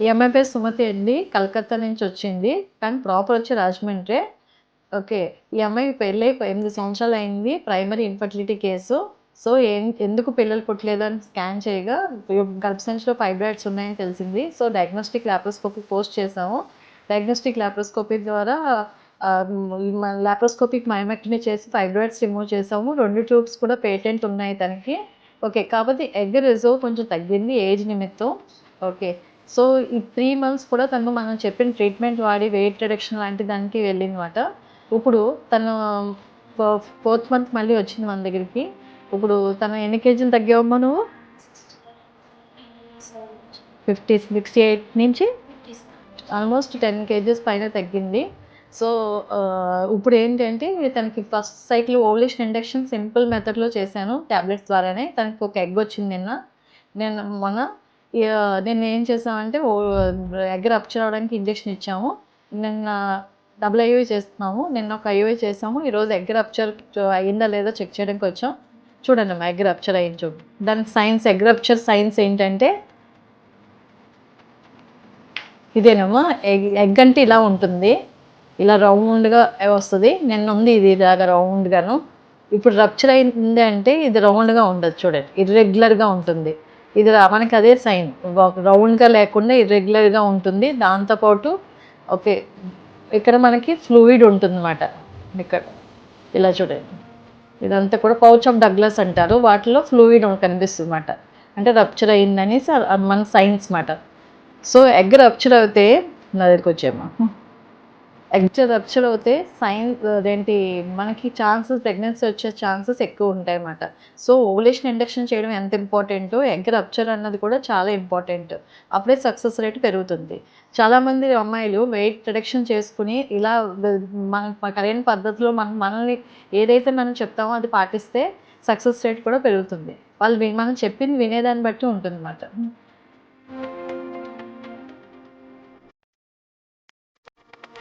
ఈ అమ్మాయి పేరు సుమతి అండి కలకత్తా నుంచి వచ్చింది. కానీ ప్రాపర్ వచ్చి రాజమండ్రి. ఓకే ఈ అమ్మాయి పెళ్ళి ఎనిమిది సంవత్సరాలు అయింది ప్రైమరీ ఇన్ఫర్టిలిటీ కేసు. సో ఏం ఎందుకు పిల్లలు పుట్టలేదు అని స్కాన్ చేయగా గర్భసంచిలో ఫైబ్రాయిడ్స్ ఉన్నాయని తెలిసింది. సో డయాగ్నోస్టిక్ ల్యాప్రోస్కోపీ పోస్ట్ చేసాము డయాగ్నోస్టిక్ ల్యాప్రోస్కోపీ ద్వారా ల్యాప్రోస్కోపిక్ మయోమెక్టమీ చేసి ఫైబ్రాయిడ్స్ రిమూవ్ చేసాము రెండు ట్యూబ్స్ కూడా పేటెంట్ ఉన్నాయి తనకి. ఓకే కాకపోతే ఎగ్ రిజర్వ్ కొంచెం తగ్గింది ఏజ్ నిమిత్తం. ఓకే సో ఈ త్రీ మంత్స్ కూడా తను మనం చెప్పిన ట్రీట్మెంట్ వాడి వెయిట్ రిడక్షన్ లాంటి దానికి వెళ్ళిందన్నమాట ఇప్పుడు తను ఫోర్త్ మంత్ మళ్ళీ వచ్చింది మన దగ్గరికి. ఇప్పుడు తను ఎన్ని కేజీలు తగ్గావమ్మా నువ్వు? ఫిఫ్టీ సిక్స్టీ ఎయిట్ నుంచి ఆల్మోస్ట్ టెన్ కేజీస్ పైన తగ్గింది. సో ఇప్పుడు ఏంటంటే తనకి first cycle ovulation induction simple మెథడ్లో చేశాను ట్యాబ్లెట్స్ ద్వారానే. తనకి ఒక ఎగ్ వచ్చింది నిన్న. నేను మొన్న నేను ఏం చేసామంటే ఎగ్ రప్చర్ అవడానికి ఇంజెక్షన్ ఇచ్చాము. నిన్న డబుల్ ఐవీ చేస్తున్నాము. నిన్న ఒక ఐవీ చేసాము. ఈరోజు ఎగ్ రప్చర్ అయిందా లేదా చెక్ చేయడానికి వచ్చాం. చూడండి అమ్మా ఎగ్ రప్చర్ అయింది చూడు. దానికి సైన్స్ ఎగ్ రప్చర్ సైన్స్ ఏంటంటే ఇదేనమ్మా ఎగ్ ఎగ్ అంటే ఇలా ఉంటుంది. ఇలా రౌండ్గా వస్తుంది. నిన్న ఉంది ఇది ఇలాగా రౌండ్గాను ఇప్పుడు రప్చర్ అయింది అంటే ఇది రౌండ్గా ఉండదు చూడండి. ఇర్రెగ్యులర్గా ఉంటుంది. ఇది మనకి అదే సైన్. రౌండ్గా లేకుండా ఇర్రెగ్యులర్గా ఉంటుంది. దాంతోపాటు ఓకే ఇక్కడ మనకి ఫ్లూయిడ్ ఉంటుంది అనమాట ఇక్కడ ఇలా చూడండి. ఇదంతా కూడా పౌచ్ ఆఫ్ డగ్లస్ అంటారు. వాటిలో ఫ్లూయిడ్ కనిపిస్తుంది అనమాట అంటే రప్చర్ అయిందనేసి మన సైన్స్ మాట. సో ఎగ్ రప్చర్ అవుతే నా దగ్గరికి వచ్చేమ్మా ఎగ్ రప్చర్ అవుతే సైన్స్ uh, అదేంటి మనకి ఛాన్సెస్ ప్రెగ్నెన్సీ వచ్చే ఛాన్సెస్ ఎక్కువ ఉంటాయి అన్నమాట. సో ఓవులేషన్ ఇండక్షన్ చేయడం ఎంత ఇంపార్టెంటో ఎగ్ రప్చర్ అన్నది కూడా చాలా ఇంపార్టెంట్ అప్పుడే సక్సెస్ రేట్ పెరుగుతుంది. చాలామంది అమ్మాయిలు వెయిట్ రిడక్షన్ చేసుకుని ఇలా మన కరెంట్ పద్ధతిలో మనం మనల్ని ఏదైతే మనం చెప్తామో అది పాటిస్తే సక్సెస్ రేట్ కూడా పెరుగుతుంది. వాళ్ళు వి- మనం చెప్పింది వినేదాన్ని బట్టి ఉంటుంది అన్నమాట